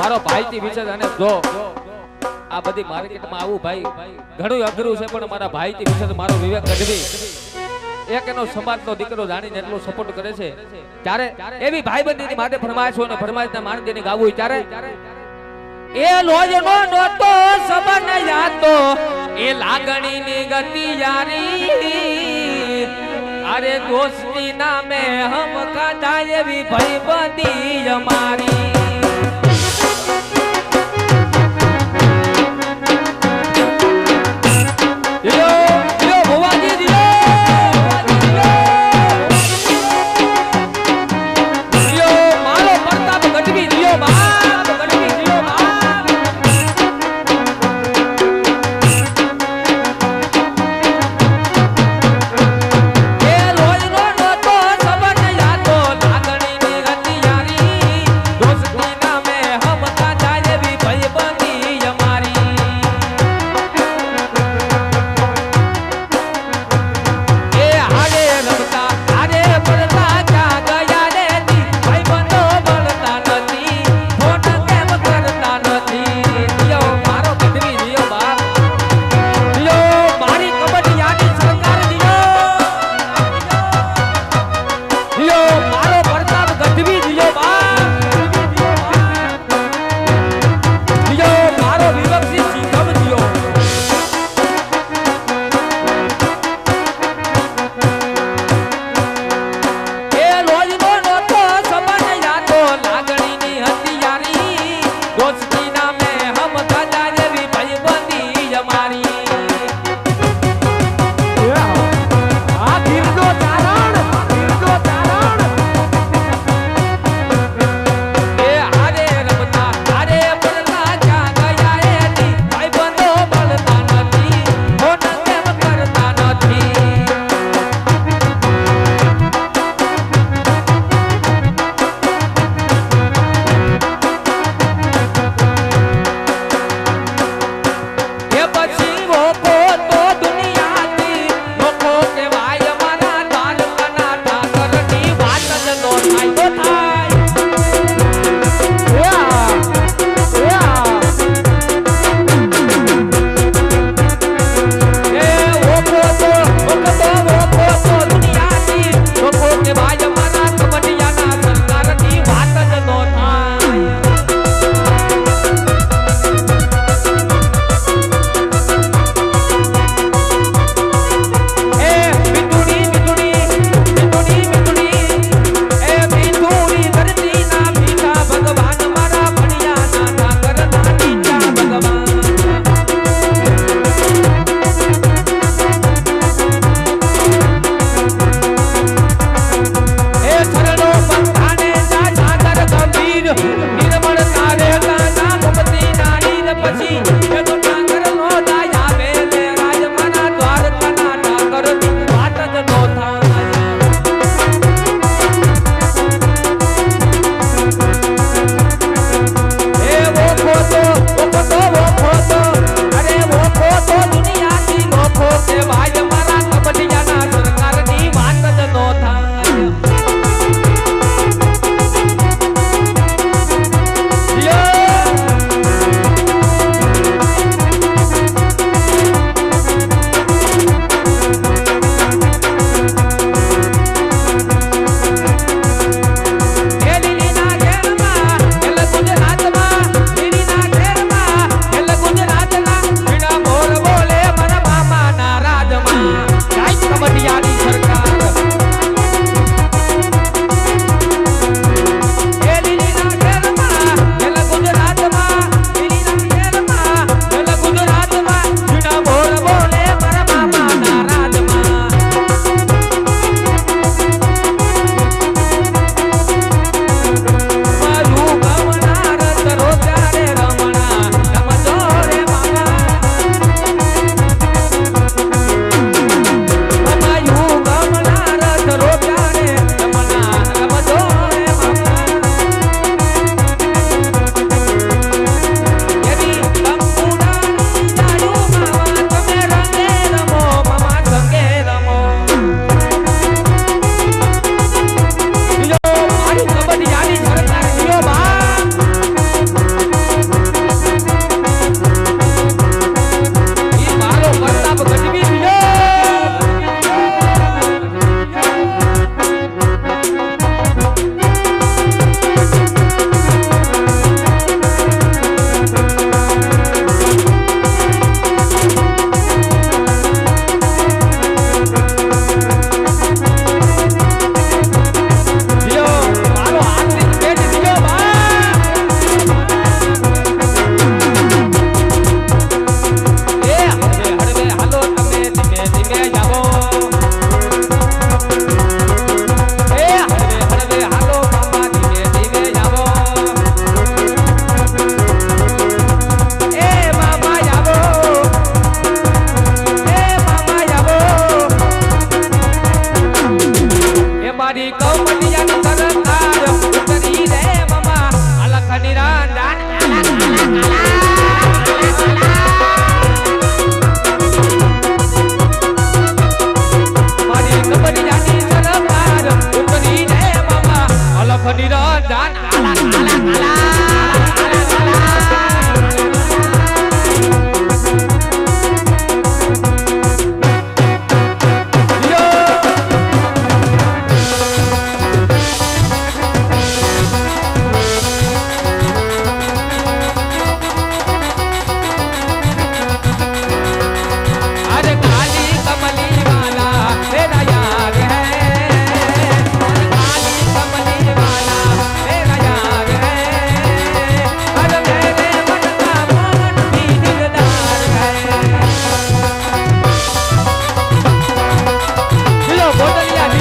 મારો ભાઈથી વિશે અને જો આ બધી માર્કેટમાં આવું ભાઈ ઘણું અઘરું છે, પણ મારા ભાઈથી વિશે મારો વિવેક ગઢવી. એક એનો સમાજનો દીકરો જાણીને એટલો સપોર્ટ કરે છે. ત્યારે એવી ભાઈબંધીની માટે ફરમાઈશ હોય ફરમાયશના માણસને ગાવું ત્યારે એ લોજનો નોતો સબન યાતો એ લાગણીની ગતિ યારી. અરે દોસ્તી નામે હમ કાદા એવી ભાઈબંધી અમારી.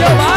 Come on.